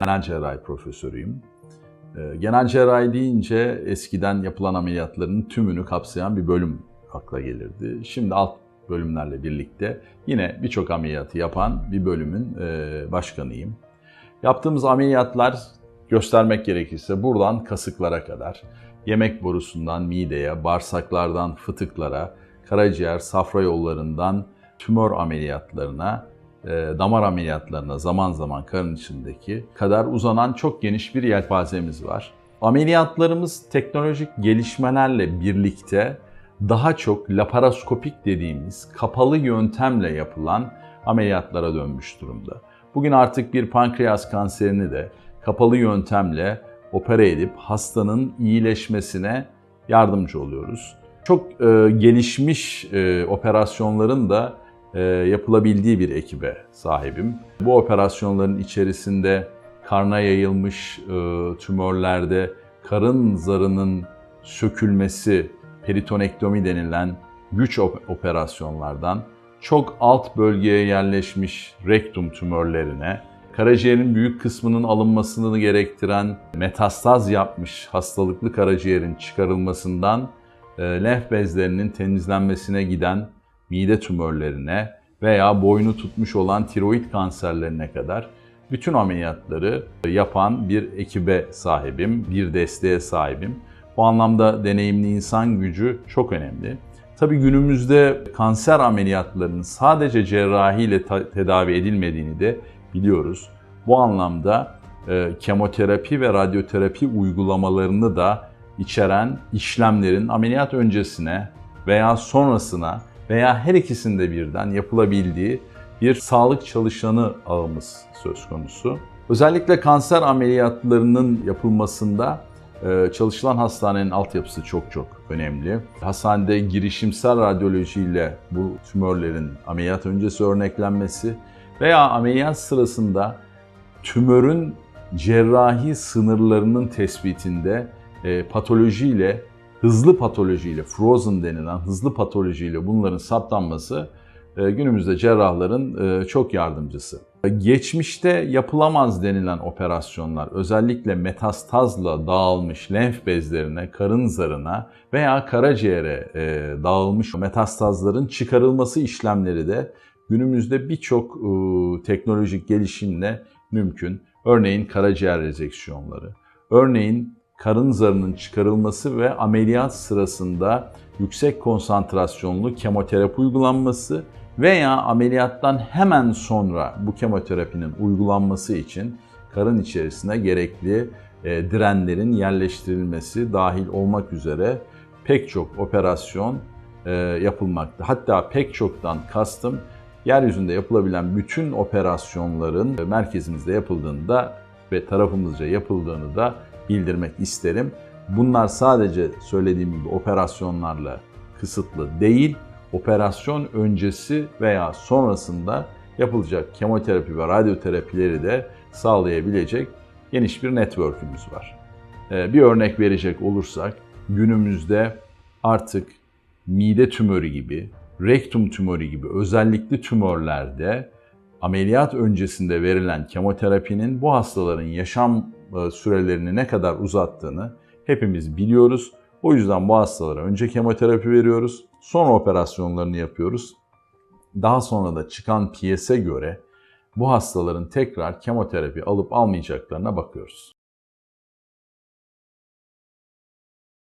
Genel cerrahi profesörüyüm. Ee, Genel cerrahi deyince eskiden yapılan ameliyatların tümünü kapsayan bir bölüm akla gelirdi. Şimdi alt bölümlerle birlikte yine birçok ameliyatı yapan bir bölümün e, başkanıyım. Yaptığımız ameliyatlar göstermek gerekirse buradan kasıklara kadar, yemek borusundan mideye, bağırsaklardan fıtıklara, karaciğer, safra yollarından tümör ameliyatlarına, damar ameliyatlarına zaman zaman karın içindeki kadar uzanan çok geniş bir yelpazemiz var. Ameliyatlarımız teknolojik gelişmelerle birlikte daha çok laparoskopik dediğimiz kapalı yöntemle yapılan ameliyatlara dönmüş durumda. Bugün artık bir pankreas kanserini de kapalı yöntemle opere edip hastanın iyileşmesine yardımcı oluyoruz. Çok e, gelişmiş e, operasyonların da e, yapılabildiği bir ekibe sahibim. Bu operasyonların içerisinde karna yayılmış e, tümörlerde karın zarının sökülmesi, peritonektomi denilen güç op- operasyonlardan çok alt bölgeye yerleşmiş rektum tümörlerine, karaciğerin büyük kısmının alınmasını gerektiren metastaz yapmış hastalıklı karaciğerin çıkarılmasından e, lenf bezlerinin temizlenmesine giden mide tümörlerine veya boynu tutmuş olan tiroid kanserlerine kadar bütün ameliyatları yapan bir ekibe sahibim, bir desteğe sahibim. Bu anlamda deneyimli insan gücü çok önemli. Tabii günümüzde kanser ameliyatlarının sadece cerrahiyle tedavi edilmediğini de biliyoruz. Bu anlamda e, kemoterapi ve radyoterapi uygulamalarını da içeren işlemlerin ameliyat öncesine veya sonrasına veya her ikisinde birden yapılabildiği bir sağlık çalışanı ağımız söz konusu. Özellikle kanser ameliyatlarının yapılmasında e, çalışılan hastanenin altyapısı çok çok önemli. Hastanede girişimsel radyolojiyle bu tümörlerin ameliyat öncesi örneklenmesi veya ameliyat sırasında tümörün cerrahi sınırlarının tespitinde e, patolojiyle, hızlı patolojiyle, frozen denilen hızlı patolojiyle bunların saptanması e, günümüzde cerrahların e, çok yardımcısı. Geçmişte yapılamaz denilen operasyonlar özellikle metastazla dağılmış lenf bezlerine, karın zarına veya karaciğere e, dağılmış metastazların çıkarılması işlemleri de günümüzde birçok e, teknolojik gelişimle mümkün. Örneğin karaciğer rezeksiyonları, örneğin karın zarının çıkarılması ve ameliyat sırasında yüksek konsantrasyonlu kemoterapi uygulanması veya ameliyattan hemen sonra bu kemoterapinin uygulanması için karın içerisine gerekli e, direnlerin yerleştirilmesi dahil olmak üzere pek çok operasyon e, yapılmakta. Hatta pek çoktan kastım yeryüzünde yapılabilen bütün operasyonların merkezimizde yapıldığında ve tarafımızca yapıldığını da bildirmek isterim. Bunlar sadece söylediğim gibi operasyonlarla kısıtlı değil, operasyon öncesi veya sonrasında yapılacak kemoterapi ve radyoterapileri de sağlayabilecek geniş bir network'ümüz var. Ee, Bir örnek verecek olursak günümüzde artık mide tümörü gibi, rektum tümörü gibi özellikli tümörlerde ameliyat öncesinde verilen kemoterapinin bu hastaların yaşam sürelerini ne kadar uzattığını hepimiz biliyoruz. O yüzden bu hastalara önce kemoterapi veriyoruz, sonra operasyonlarını yapıyoruz. Daha sonra da çıkan piyese göre bu hastaların tekrar kemoterapi alıp almayacaklarına bakıyoruz.